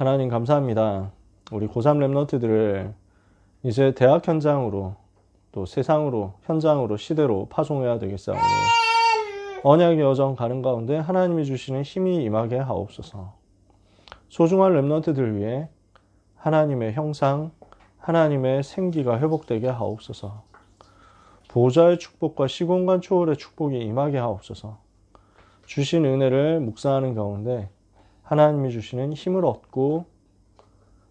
하나님 감사합니다. 우리 고3 랩런트들을 이제 대학 현장으로 또 세상으로 현장으로 시대로 파송해야 되겠사오니 언약의 여정 가는 가운데 하나님이 주시는 힘이 임하게 하옵소서. 소중한 랩런트들 위해 하나님의 형상, 하나님의 생기가 회복되게 하옵소서. 보좌의 축복과 시공간 초월의 축복이 임하게 하옵소서. 주신 은혜를 묵상하는 가운데 하나님이 주시는 힘을 얻고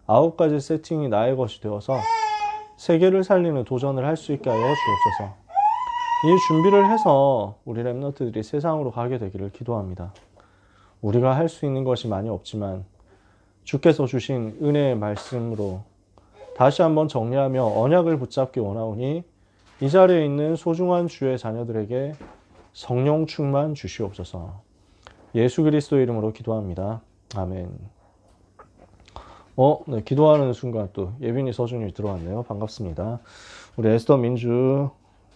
아홉 가지 세팅이 나의 것이 되어서 세계를 살리는 도전을 할 수 있게 하여 주옵소서. 이 준비를 해서 우리 랩너트들이 세상으로 가게 되기를 기도합니다. 우리가 할 수 있는 것이 많이 없지만 주께서 주신 은혜의 말씀으로 다시 한번 정리하며 언약을 붙잡기 원하오니 이 자리에 있는 소중한 주의 자녀들에게 성령 충만 주시옵소서. 예수 그리스도 이름으로 기도합니다. 아멘. 어, 네, 기도하는 순간 또 예빈이 서준이 들어왔네요. 반갑습니다. 우리 에스더 민주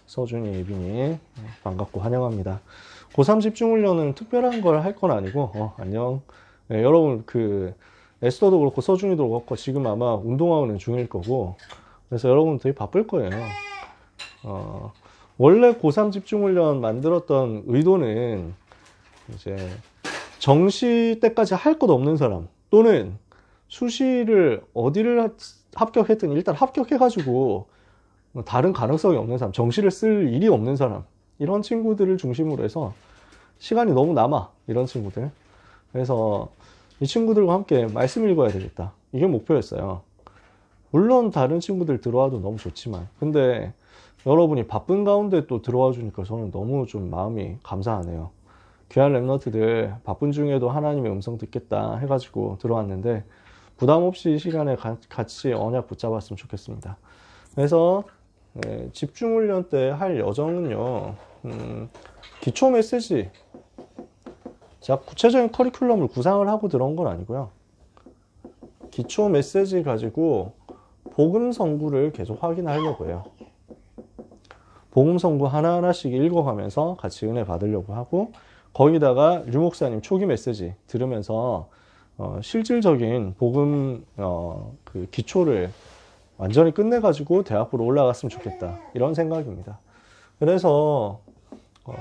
서준이 예빈이 반갑고 환영합니다. 고3 집중훈련은 특별한 걸 할 건 아니고 어, 안녕. 네, 여러분 그 에스더도 그렇고 서준이도 그렇고 지금 아마 운동하는 중일 거고 그래서 여러분 되게 바쁠 거예요. 어, 원래 고3 집중훈련 만들었던 의도는 이제 정시 때까지 할 것 없는 사람 또는 수시를 어디를 합격했든 일단 합격해가지고 다른 가능성이 없는 사람, 정시를 쓸 일이 없는 사람 이런 친구들을 중심으로 해서 시간이 너무 남아 이런 친구들. 그래서 이 친구들과 함께 말씀 읽어야 되겠다. 이게 목표였어요. 물론 다른 친구들 들어와도 너무 좋지만 근데 여러분이 바쁜 가운데 또 들어와 주니까 저는 너무 좀 마음이 감사하네요 귀한 랩너트들 바쁜 중에도 하나님의 음성 듣겠다 해가지고 들어왔는데 부담 없이 이 시간에 같이 언약 붙잡았으면 좋겠습니다. 그래서 네, 집중 훈련 때 할 여정은요, 음, 기초 메시지. 제가 구체적인 커리큘럼을 구상을 하고 들어온 건 아니고요. 기초 메시지 가지고 복음 성구를 계속 확인하려고 해요. 복음 성구 하나하나씩 읽어가면서 같이 은혜 받으려고 하고 거기다가 류 목사님 초기 메시지 들으면서 어, 실질적인 복음 어, 그 기초를 완전히 끝내가지고 대학으로 올라갔으면 좋겠다 이런 생각입니다. 그래서 어,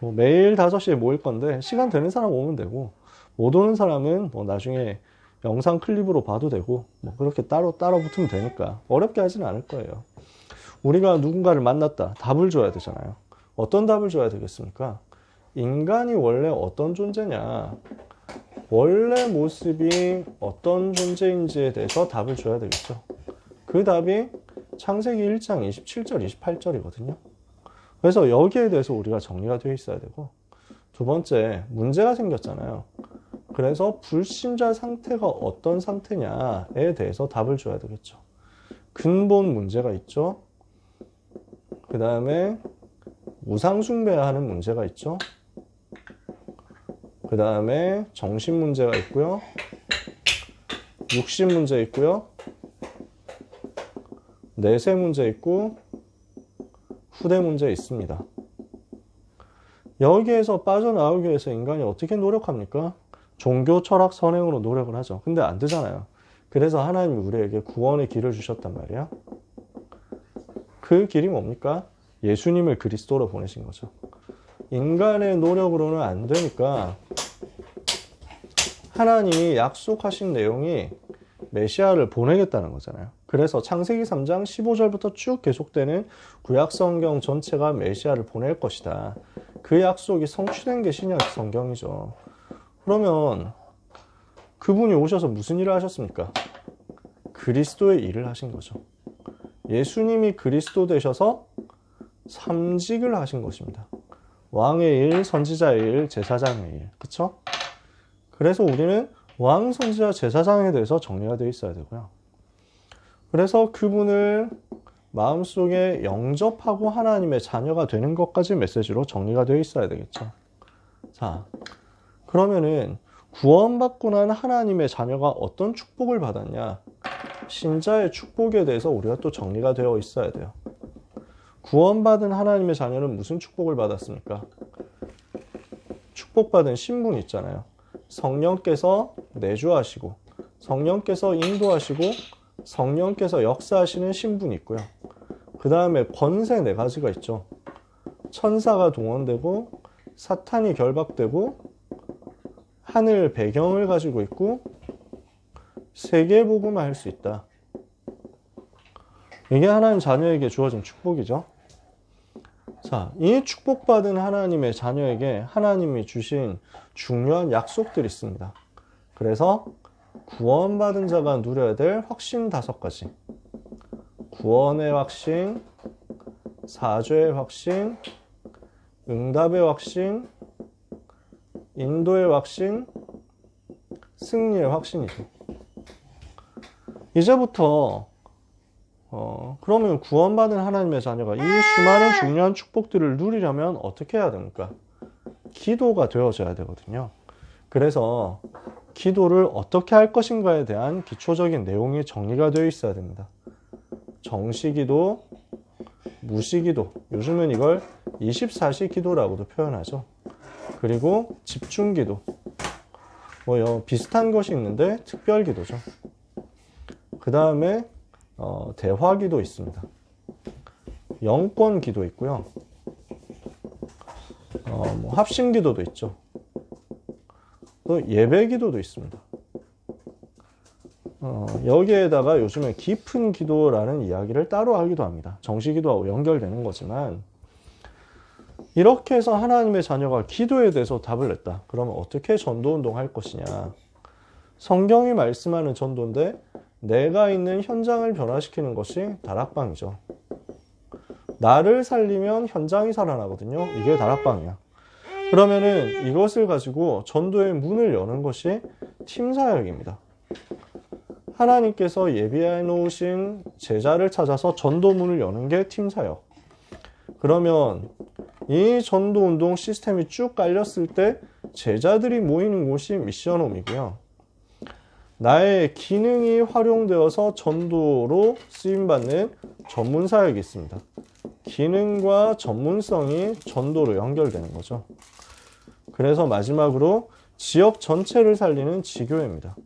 뭐 매일 5시에 모일 건데 시간 되는 사람 오면 되고 못 오는 사람은 뭐 나중에 영상 클립으로 봐도 되고 뭐 그렇게 따로 따로 붙으면 되니까 어렵게 하지는 않을 거예요. 우리가 누군가를 만났다 답을 줘야 되잖아요. 어떤 답을 줘야 되겠습니까? 인간이 원래 어떤 존재냐 원래 모습이 어떤 존재인지에 대해서 답을 줘야 되겠죠. 그 답이 창세기 1장 27절, 28절이거든요. 그래서 여기에 대해서 우리가 정리가 되어 있어야 되고 두 번째, 문제가 생겼잖아요. 그래서 불신자 상태가 어떤 상태냐에 대해서 답을 줘야 되겠죠. 근본 문제가 있죠. 그 다음에 우상숭배하는 문제가 있죠. 그 다음에 정신 문제가 있고요. 육신 문제 있고요. 내세 문제 있고 후대 문제 있습니다. 여기에서 빠져나오기 위해서 인간이 어떻게 노력합니까? 종교, 철학, 선행으로 노력을 하죠. 근데 안 되잖아요. 그래서 하나님이 우리에게 구원의 길을 주셨단 말이야. 그 길이 뭡니까? 예수님을 그리스도로 보내신 거죠. 인간의 노력으로는 안 되니까 하나님이 약속하신 내용이 메시아를 보내겠다는 거잖아요. 그래서 창세기 3장 15절부터 쭉 계속되는 구약 성경 전체가 메시아를 보낼 것이다. 그 약속이 성취된 게 신약 성경이죠. 그러면 그분이 오셔서 무슨 일을 하셨습니까? 그리스도의 일을 하신 거죠. 예수님이 그리스도 되셔서 삼직을 하신 것입니다. 왕의 일, 선지자의 일, 제사장의 일. 그쵸? 그래서 우리는 왕, 선지자, 제사장에 대해서 정리가 되어 있어야 되고요. 그래서 그분을 마음속에 영접하고 하나님의 자녀가 되는 것까지 메시지로 정리가 되어 있어야 되겠죠. 자, 그러면은 구원받고 난 하나님의 자녀가 어떤 축복을 받았냐? 신자의 축복에 대해서 우리가 또 정리가 되어 있어야 돼요. 구원받은 하나님의 자녀는 무슨 축복을 받았습니까? 축복받은 신분 있잖아요. 성령께서 내주하시고 성령께서 인도하시고 성령께서 역사하시는 신분이 있고요. 그 다음에 권세 네 가지가 있죠. 천사가 동원되고 사탄이 결박되고 하늘 배경을 가지고 있고 세계 복음을 할 수 있다. 이게 하나님 자녀에게 주어진 축복이죠. 자, 이 축복받은 하나님의 자녀에게 하나님이 주신 중요한 약속들이 있습니다. 그래서 구원받은 자가 누려야 될 확신 다섯 가지. 구원의 확신, 사죄의 확신, 응답의 확신, 인도의 확신, 승리의 확신이죠. 이제부터 어, 그러면 구원받은 하나님의 자녀가 이 수많은 중요한 축복들을 누리려면 어떻게 해야 됩니까? 기도가 되어져야 되거든요. 그래서 기도를 어떻게 할 것인가에 대한 기초적인 내용이 정리가 되어 있어야 됩니다. 정시기도, 무시기도, 요즘은 이걸 24시 기도라고도 표현하죠. 그리고 집중기도, 뭐 비슷한 것이 있는데 특별기도죠. 그 다음에 어, 대화기도 있습니다. 영권기도 있고요. 어, 뭐 합심기도도 있죠. 또 예배기도도 있습니다. 어, 여기에다가 요즘에 깊은 기도라는 이야기를 따로 하기도 합니다. 정시기도하고 연결되는 거지만 이렇게 해서 하나님의 자녀가 기도에 대해서 답을 냈다. 그러면 어떻게 전도운동 할 것이냐? 성경이 말씀하는 전도인데 내가 있는 현장을 변화시키는 것이 다락방이죠. 나를 살리면 현장이 살아나거든요. 이게 다락방이야. 그러면은 이것을 가지고 전도의 문을 여는 것이 팀 사역입니다. 하나님께서 예비해 놓으신 제자를 찾아서 전도문을 여는 게 팀 사역. 그러면 이 전도 운동 시스템이 쭉 깔렸을 때 제자들이 모이는 곳이 미션홈이고요. 나의 기능이 활용되어서 전도로 쓰임받는 전문 사역이 있습니다. 기능과 전문성이 전도로 연결되는 거죠. 그래서 마지막으로 지역 전체를 살리는 지교회입니다.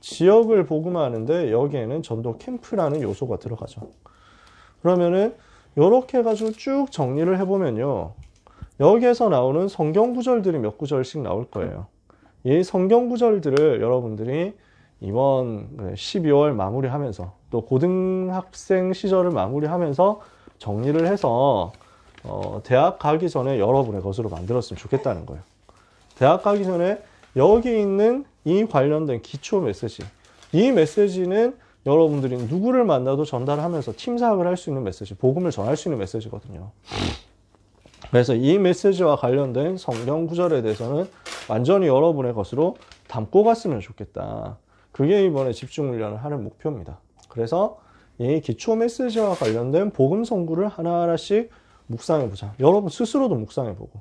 지역을 복음하는데 여기에는 전도 캠프라는 요소가 들어가죠. 그러면은 이렇게 해가지고 쭉 정리를 해보면요. 여기에서 나오는 성경 구절들이 몇 구절씩 나올 거예요. 이 성경 구절들을 여러분들이 이번 12월 마무리하면서 또 고등학생 시절을 마무리하면서 정리를 해서 어, 대학 가기 전에 여러분의 것으로 만들었으면 좋겠다는 거예요. 대학 가기 전에 여기 있는 이 관련된 기초 메시지, 이 메시지는 여러분들이 누구를 만나도 전달하면서 팀 사역을 할 수 있는 메시지, 복음을 전할 수 있는 메시지거든요. 그래서 이 메시지와 관련된 성경 구절에 대해서는 완전히 여러분의 것으로 담고 갔으면 좋겠다. 그게 이번에 집중 훈련을 하는 목표입니다. 그래서 이 기초 메시지와 관련된 복음 성구를 하나하나씩 묵상해 보자. 여러분 스스로도 묵상해 보고.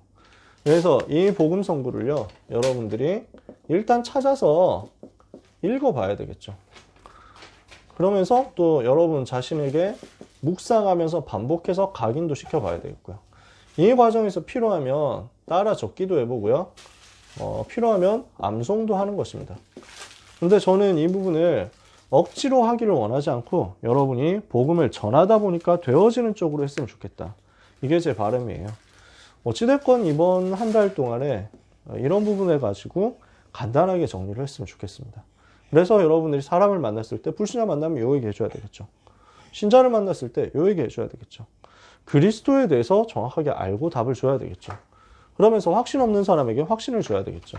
그래서 이 복음 성구를요, 여러분들이 일단 찾아서 읽어 봐야 되겠죠. 그러면서 또 여러분 자신에게 묵상하면서 반복해서 각인도 시켜 봐야 되겠고요. 이 과정에서 필요하면 따라 적기도 해보고요. 어, 필요하면 암송도 하는 것입니다. 근데 저는 이 부분을 억지로 하기를 원하지 않고 여러분이 복음을 전하다 보니까 되어지는 쪽으로 했으면 좋겠다. 이게 제 바람이에요. 어찌됐건 이번 한 달 동안에 이런 부분을 가지고 간단하게 정리를 했으면 좋겠습니다. 그래서 여러분들이 사람을 만났을 때 불신자 만나면 요 얘기 해줘야 되겠죠. 신자를 만났을 때 요 얘기 해줘야 되겠죠. 그리스도에 대해서 정확하게 알고 답을 줘야 되겠죠. 그러면서 확신 없는 사람에게 확신을 줘야 되겠죠.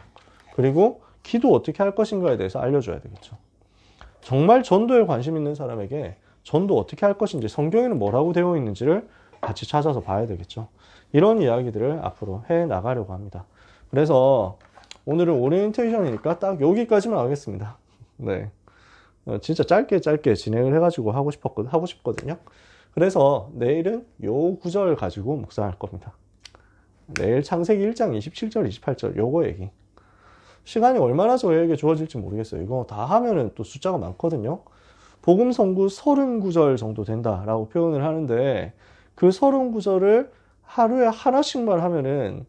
그리고 기도 어떻게 할 것인가에 대해서 알려줘야 되겠죠. 정말 전도에 관심 있는 사람에게 전도 어떻게 할 것인지 성경에는 뭐라고 되어 있는지를 같이 찾아서 봐야 되겠죠. 이런 이야기들을 앞으로 해 나가려고 합니다. 그래서 오늘은 오리엔테이션이니까 딱 여기까지만 하겠습니다. 네. 어, 진짜 짧게 짧게 진행을 해가지고 하고 싶었거든, 하고 싶거든요. 그래서 내일은 요 구절 가지고 묵상할 겁니다. 내일 창세기 1장 27절, 28절 요거 얘기. 시간이 얼마나 저에게 주어질지 모르겠어요. 이거 다 하면은 또 숫자가 많거든요. 복음 성구 39절 정도 된다라고 표현을 하는데 그 39절을 하루에 하나씩만 하면은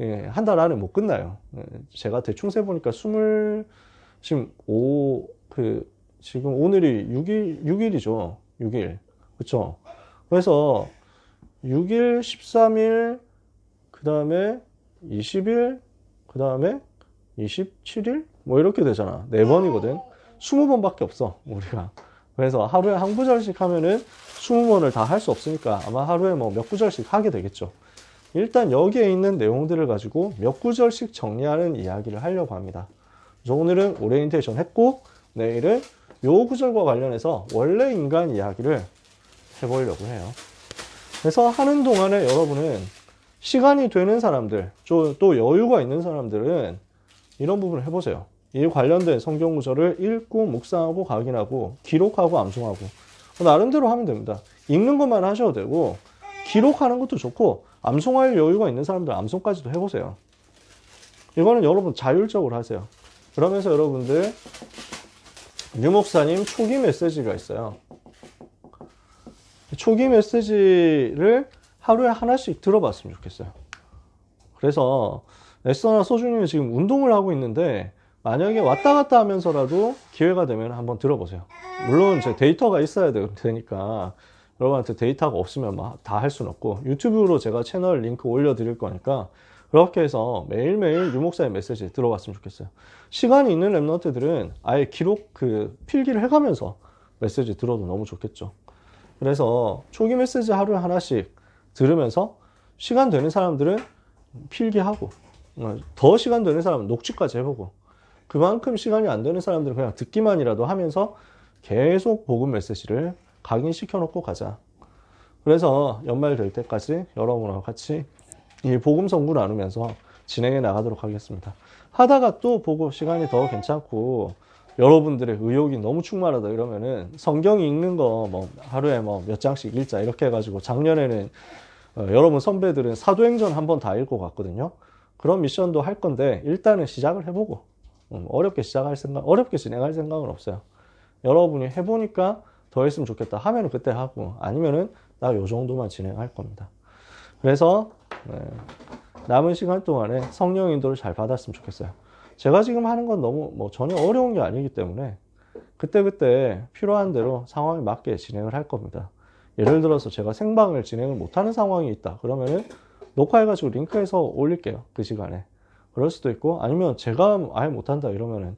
예, 한 달 안에 못 끝나요. 예, 제가 대충 세 보니까 20 지금 5 그 지금 오늘이 6일 6일이죠. 6일. 그렇죠? 그래서 6일, 13일, 그 다음에 20일, 그 다음에 27일 뭐 이렇게 되잖아. 네 번이거든. 20번밖에 없어. 우리가. 그래서 하루에 한 구절씩 하면은 20번을 다 할 수 없으니까 아마 하루에 뭐 몇 구절씩 하게 되겠죠. 일단 여기에 있는 내용들을 가지고 몇 구절씩 정리하는 이야기를 하려고 합니다. 그래서 오늘은 오리엔테이션 했고 내일은 요 구절과 관련해서 원래 인간 이야기를 해보려고 해요. 그래서 하는 동안에 여러분은 시간이 되는 사람들, 또- 또 여유가 있는 사람들은 이런 부분을 해보세요. 이 관련된 성경 구절을 읽고 묵상하고 각인하고 기록하고 암송하고 나름대로 하면 됩니다. 읽는 것만 하셔도 되고 기록하는 것도 좋고 암송할 여유가 있는 사람들 암송까지도 해보세요. 이거는 여러분 자율적으로 하세요. 그러면서 여러분들 유 목사님 초기 메시지가 있어요. 초기 메시지를 하루에 하나씩 들어봤으면 좋겠어요. 그래서 에스터나 소주님이 지금 운동을 하고 있는데 만약에 왔다 갔다 하면서라도 기회가 되면 한번 들어보세요. 물론 제 데이터가 있어야 되- 되니까 여러분한테 데이터가 없으면 다할 수는 없고 유튜브로 제가 채널 링크 올려드릴 거니까 그렇게 해서 매일매일 유목사의 메시지 들어봤으면 좋겠어요. 시간이 있는 랩런트들은 아예 기록 그 필기를 해가면서 메시지 들어도 너무 좋겠죠. 그래서 초기 메시지 하루에 하나씩 들으면서 시간 되는 사람들은 필기하고 어, 더 시간 되는 사람은 녹취까지 해보고 그만큼 시간이 안 되는 사람들은 그냥 듣기만이라도 하면서 계속 복음 메시지를 각인시켜 놓고 가자. 그래서 연말 될 때까지 여러분하고 같이 이 복음 성구 나누면서 진행해 나가도록 하겠습니다. 하다가 또 보고 시간이 더 괜찮고 여러분들의 의욕이 너무 충만하다 이러면은 성경 읽는 거 뭐 하루에 뭐 몇 장씩 읽자 이렇게 해가지고 작년에는 어, 여러분 선배들은 사도행전 한 번 다 읽고 갔거든요. 그런 미션도 할 건데 일단은 시작을 해보고 음, 어렵게 시작할 생각, 어렵게 진행할 생각은 없어요. 여러분이 해보니까 더 했으면 좋겠다 하면은 그때 하고 아니면은 나 요 정도만 진행할 겁니다. 그래서 네, 남은 시간 동안에 성령 인도를 잘 받았으면 좋겠어요. 제가 지금 하는 건 너무 뭐 전혀 어려운 게 아니기 때문에 그때그때 필요한 대로 상황에 맞게 진행을 할 겁니다. 예를 들어서 제가 생방을 진행을 못하는 상황이 있다. 그러면은 녹화해가지고 링크해서 올릴게요. 그 시간에. 그럴 수도 있고 아니면 제가 아예 못한다 이러면은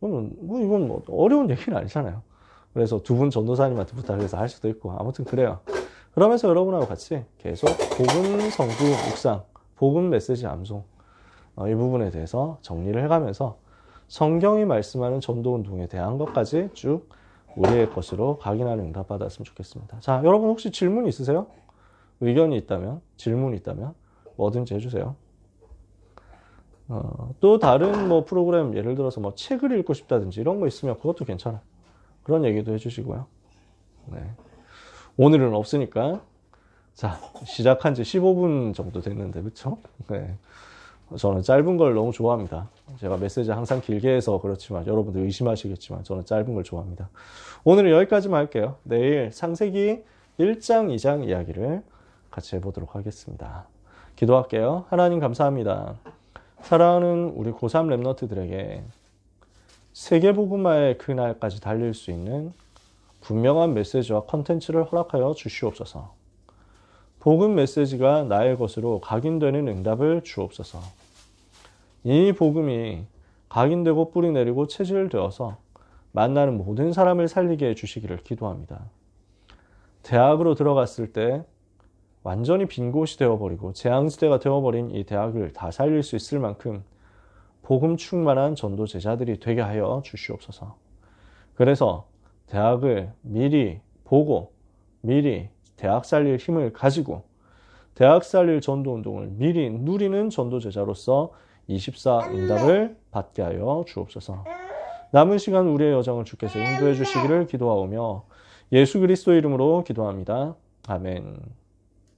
그러면 뭐 이건 뭐 어려운 얘기는 아니잖아요. 그래서 두 분 전도사님한테 부탁해서 할 수도 있고 아무튼 그래요. 그러면서 여러분하고 같이 계속 복음 성구 묵상, 복음 메시지 암송 어, 이 부분에 대해서 정리를 해가면서 성경이 말씀하는 전도 운동에 대한 것까지 쭉 우리의 것으로 각인하는 응답 받았으면 좋겠습니다. 자, 여러분 혹시 질문 있으세요? 의견이 있다면, 질문이 있다면 뭐든지 해주세요. 어, 또 다른 뭐 프로그램 예를 들어서 뭐 책을 읽고 싶다든지 이런 거 있으면 그것도 괜찮아. 그런 얘기도 해주시고요. 네. 오늘은 없으니까 자 시작한 지 15분 정도 됐는데 그쵸? 네. 저는 짧은 걸 너무 좋아합니다. 제가 메시지 항상 길게 해서 그렇지만 여러분들 의심하시겠지만 저는 짧은 걸 좋아합니다. 오늘은 여기까지만 할게요. 내일 창세기 1장, 2장 이야기를 같이 해보도록 하겠습니다. 기도할게요. 하나님 감사합니다. 사랑하는 우리 고3 랩너트들에게 세계복음화의 그날까지 달릴 수 있는 분명한 메시지와 컨텐츠를 허락하여 주시옵소서. 복음 메시지가 나의 것으로 각인되는 응답을 주옵소서. 이 복음이 각인되고 뿌리 내리고 체질되어서 만나는 모든 사람을 살리게 해주시기를 기도합니다. 대학으로 들어갔을 때 완전히 빈 곳이 되어버리고 재앙지대가 되어버린 이 대학을 다 살릴 수 있을 만큼 복음 충만한 전도 제자들이 되게 하여 주시옵소서. 그래서 대학을 미리 보고 미리 대학 살릴 힘을 가지고 대학 살릴 전도 운동을 미리 누리는 전도 제자로서 24 응답을 받게 하여 주옵소서. 남은 시간 우리의 여정을 주께서 인도해 주시기를 기도하오며 예수 그리스도 이름으로 기도합니다. 아멘.